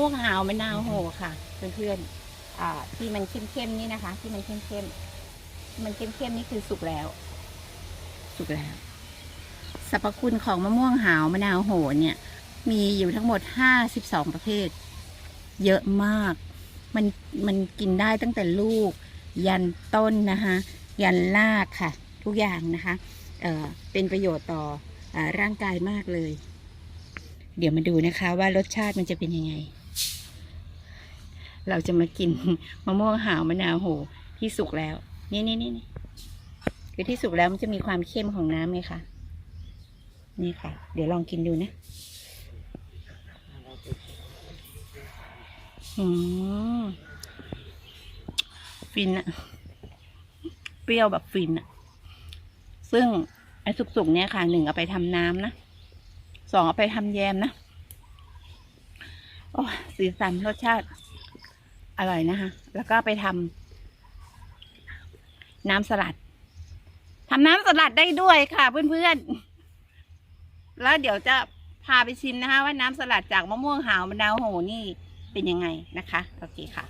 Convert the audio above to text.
ม่วงหาวมะนาวโหค่ะเพื่อนๆอ่าที่มันเข้มๆนี่นะคะ ที่มันเข้มๆที่มันเข้มๆนี่คือสุกแล้ว สุกแล้วสรรพคุณของมะม่วงหาวมะนาวโหเนี่ย มีอยู่ทั้งหมดห้าสิบสองประเภท เยอะมาก มันมันกินได้ตั้งแต่ลูก ยันต้นนะคะ ยันรากค่ะ ทุกอย่างนะคะเอ่อเป็นประโยชน์ต่ออาร่างกายมากเลย เดี๋ยวมาดูนะคะว่ารสชาติมันจะเป็นยังไง เราจะมากินมะม่วงหาวมะนาวโหที่สุกแล้ว นี่นี่นี่คือที่สุกแล้วมันจะมีความเข้มของน้ำไงคะนี่ค่ะ เดี๋ยวลองกินดูนะอืมฟินอะเปรี้ยวแบบฟินอะซึ่งไอ้สุกๆเนี่ยค่ะหนึ่งเอาไปทำน้ำนะสองเอาไปทำแยมนะ โอ้สีสันรสชาติ อร่อยนะคะ แล้วก็ไปทำน้ำสลัดทำน้ำสลัดได้ด้วยค่ะ เพื่อนๆ แล้วเดี๋ยวจะพาไปชิมนะคะ ว่าน้ำสลัดจากมะม่วงหาวมะนาวโหนี่เป็นยังไงนะคะ โอเคค่ะ